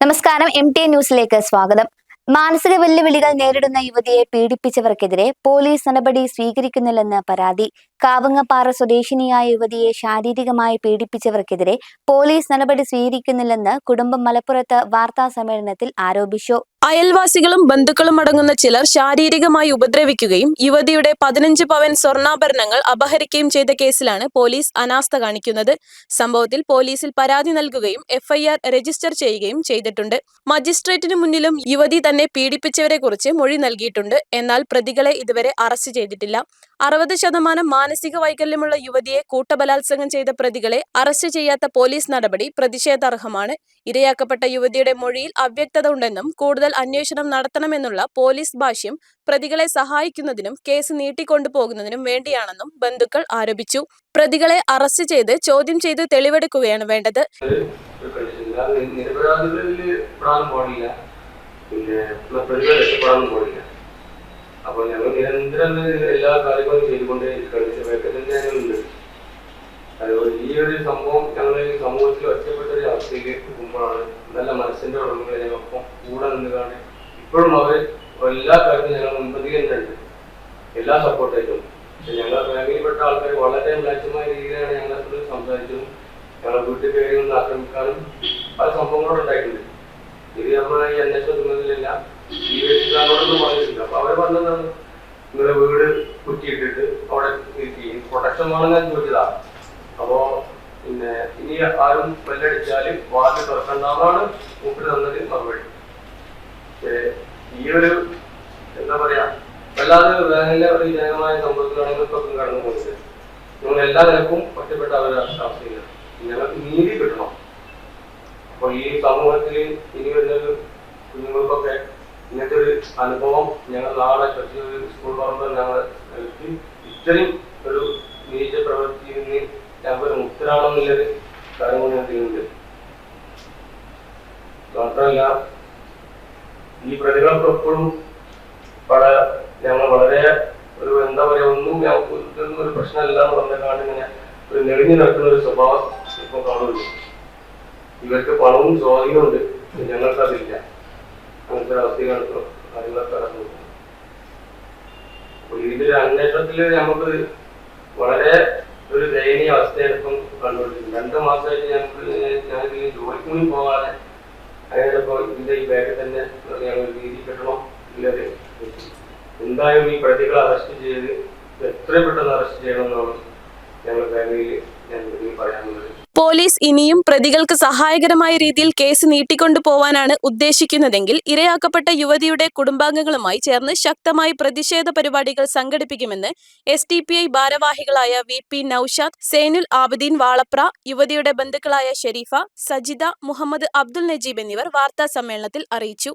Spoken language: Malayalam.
നമസ്കാരം എം ടി ന്യൂസിലേക്ക് സ്വാഗതം. മാനസിക വെല്ലുവിളികൾ നേരിടുന്ന യുവതിയെ പീഡിപ്പിച്ചവർക്കെതിരെ പോലീസ് നടപടി സ്വീകരിക്കുന്നില്ലെന്ന് പരാതി. കാവങ്ങപ്പാറ സ്വദേശിനിയായ യുവതിയെ ശാരീരികമായി പീഡിപ്പിച്ചവർക്കെതിരെ പോലീസ് നടപടി സ്വീകരിക്കുന്നില്ലെന്ന് കുടുംബം മലപ്പുറത്ത് വാർത്താ സമ്മേളനത്തിൽ ആരോപിച്ചു. അയൽവാസികളും ബന്ധുക്കളും അടങ്ങുന്ന ചിലർ ശാരീരികമായി ഉപദ്രവിക്കുകയും യുവതിയുടെ പതിനഞ്ച് പവൻ സ്വർണാഭരണങ്ങൾ അപഹരിക്കുകയും ചെയ്ത കേസിലാണ് പോലീസ് അനാസ്ഥ കാണിക്കുന്നത്. സംഭവത്തിൽ പോലീസിൽ പരാതി നൽകുകയും എഫ്ഐആർ രജിസ്റ്റർ ചെയ്യുകയും ചെയ്തിട്ടുണ്ട്. മജിസ്ട്രേറ്റിന് മുന്നിലും യുവതി തന്നെ പീഡിപ്പിച്ചവരെ കുറിച്ച് മൊഴി നൽകിയിട്ടുണ്ട്. എന്നാൽ പ്രതികളെ ഇതുവരെ അറസ്റ്റ് ചെയ്തിട്ടില്ല. അറുപത് ശതമാനം മാനസിക വൈകല്യമുള്ള യുവതിയെ കൂട്ടബലാത്സംഗം ചെയ്ത പ്രതികളെ അറസ്റ്റ് ചെയ്യാത്ത പോലീസ് നടപടി പ്രതിഷേധാർഹമാണ്. ഇരയാക്കപ്പെട്ട യുവതിയുടെ മൊഴിയിൽ അവ്യക്തത ഉണ്ടെന്നും കൂടുതൽ അന്വേഷണം നടത്തണമെന്നുള്ള പോലീസ് ഭാഷ്യം പ്രതികളെ സഹായിക്കുന്നതിനും കേസ് നീട്ടിക്കൊണ്ടുപോകുന്നതിനും വേണ്ടിയാണെന്നും ബന്ധുക്കൾ ആരോപിച്ചു. പ്രതികളെ അറസ്റ്റ് ചെയ്ത് ചോദ്യം ചെയ്ത് തെളിവെടുക്കുകയാണ് വേണ്ടത്. നിരപരാധികളിൽ പ്രാണം പാടില്ല പിന്നെ പ്രതിഭ രക്ഷപ്പെടാനും പോയില്ല അപ്പൊ ഞങ്ങൾ നിരന്തരം എല്ലാ കാര്യങ്ങളും ചെയ്തുകൊണ്ട് കളിച്ച വേക്കത്തിൽ ഞങ്ങളുണ്ട്. അതുപോലെ ഈ ഒരു സംഭവം ഞങ്ങൾ സമൂഹത്തിൽ ഒറ്റപ്പെട്ട ഒരു അവസ്ഥയിലേക്ക് എത്തുമ്പോഴാണ് നല്ല മനസ്സിന്റെ ഉടമകളെ ഞങ്ങൾക്കൊപ്പം കൂടെ നിന്നുകാണ് ഇപ്പോഴും അവർ എല്ലാ കാര്യത്തിലും ഞങ്ങൾ മുൻപന്തിയിൽ തന്നെയുണ്ട്. എല്ലാ സപ്പോർട്ടായിട്ടും ഞങ്ങളുടെ ഫാമിലിയിൽപ്പെട്ട ആൾക്കാർ വളരെ മ്ലാച്ചമായ രീതിയിലാണ് ഞങ്ങളെ സംസാരിച്ചതും ഞങ്ങളെ വീട്ടിൽ കയറി നിന്ന് ആക്രമിക്കാനും പല സംഭവങ്ങളും ഉണ്ടായിട്ടുണ്ട്. ഇത് നമ്മൾ ഈ അന്വേഷണ ചുമതലയില്ല ഈ വ്യക്തികളോടൊന്നും പറഞ്ഞിട്ടില്ല. അപ്പൊ അവർ പറഞ്ഞതാണ് നിങ്ങളെ വീട് കുറ്റിയിട്ടിട്ട് അവിടെ പ്രൊട്ടക്ഷൻ വാങ്ങാൻ ചോദിച്ചതാ. അപ്പോ പിന്നെ ഇനി ആരും വെല്ലടിച്ചാൽ വാതിൽ തുറക്കണ്ടാവാണ് മൂപ്പിൽ തന്നത് മറുപടി. ഈ ഒരു എന്താ പറയാ വല്ലാതെ വേനലിലെ ഒരു ജനകമായ സംഭവത്തിലാണ് ഇവർക്കൊക്കെ കടന്നു പോകുന്നത് നിങ്ങൾ എല്ലാ നിലക്കും ഒറ്റപ്പെട്ട അവരുടെ അവസ്ഥയില്ല ഞങ്ങൾ നീതി കിട്ടണം. അപ്പൊ ഈ സമൂഹത്തിൽ ഇനി വരുന്ന കുഞ്ഞുങ്ങൾക്കൊക്കെ ഇങ്ങനത്തെ ഒരു അനുഭവം ഞങ്ങൾ നാളെ സ്കൂൾ പറമ്പിൽ ഞങ്ങൾ നൽകി ഇത്രയും ഒരു നീച പ്രവൃത്തിയിൽ നിന്ന് ഞങ്ങൾക്ക് ഒരു മുക്തരാണെന്നുള്ളൊരു കാര്യം കൊണ്ട് ഞാൻ ചെയ്യുന്നുണ്ട്. മാത്രമല്ല ഈ പ്രതികളൊക്കെ എപ്പോഴും വളരെ ഞങ്ങൾ വളരെ ഒരു എന്താ പറയാ ഒന്നും ഞങ്ങൾക്ക് ഒരു പ്രശ്നമല്ല എന്ന് പറഞ്ഞ കാണിങ്ങനെ ഒരു നെളിഞ്ഞു നടക്കുന്ന ഒരു സ്വഭാവം ഇപ്പൊ കാണുന്നു ഇവർക്ക് പണവും ഞങ്ങൾക്ക് അതില്ല അങ്ങനത്തെ അവസ്ഥയാണ് കാര്യങ്ങളൊക്കെ നടന്നു ഇതിന്റെ അന്വേഷണത്തിൽ നമുക്ക് വളരെ ഒരു ദയനീയ അവസ്ഥയാണ് ഇപ്പം രണ്ട് മാസമായിട്ട് ഞങ്ങൾക്ക് ഞാൻ ഇതിൽ ജോലിക്ക് കൂടി പോകാതെ അതിനിപ്പോ ഇതിന്റെ ഈ ബാഗിൽ തന്നെ ഞങ്ങൾ രീതി കിട്ടണം? ഇല്ലത് എന്തായാലും ഈ പ്രതികളെ അറസ്റ്റ് ചെയ്ത് എത്ര പെട്ടെന്ന് അറസ്റ്റ് ചെയ്യണം എന്നാണ് ഞങ്ങൾ ഫാമിലിയിൽ ഞാൻ പറയാനുള്ളത്. പോലീസ് ഇനിയും പ്രതികൾക്ക് സഹായകരമായ രീതിയിൽ കേസ് നീട്ടിക്കൊണ്ടു പോവാനാണ് ഉദ്ദേശിക്കുന്നതെങ്കിൽ ഇരയാക്കപ്പെട്ട യുവതിയുടെ കുടുംബാംഗങ്ങളുമായി ചേർന്ന് ശക്തമായി പ്രതിഷേധ പരിപാടികൾ സംഘടിപ്പിക്കുമെന്ന് എസ് പി ഐ ഭാരവാഹികളായ വി പി നൌഷാദ് സേനുൽ ആബദീൻ വാളപ്ര യുവതിയുടെ ബന്ധുക്കളായ ഷെരീഫ സജിദ മുഹമ്മദ് അബ്ദുൽ നജീബ് എന്നിവർ വാർത്താ സമ്മേളനത്തിൽ അറിയിച്ചു.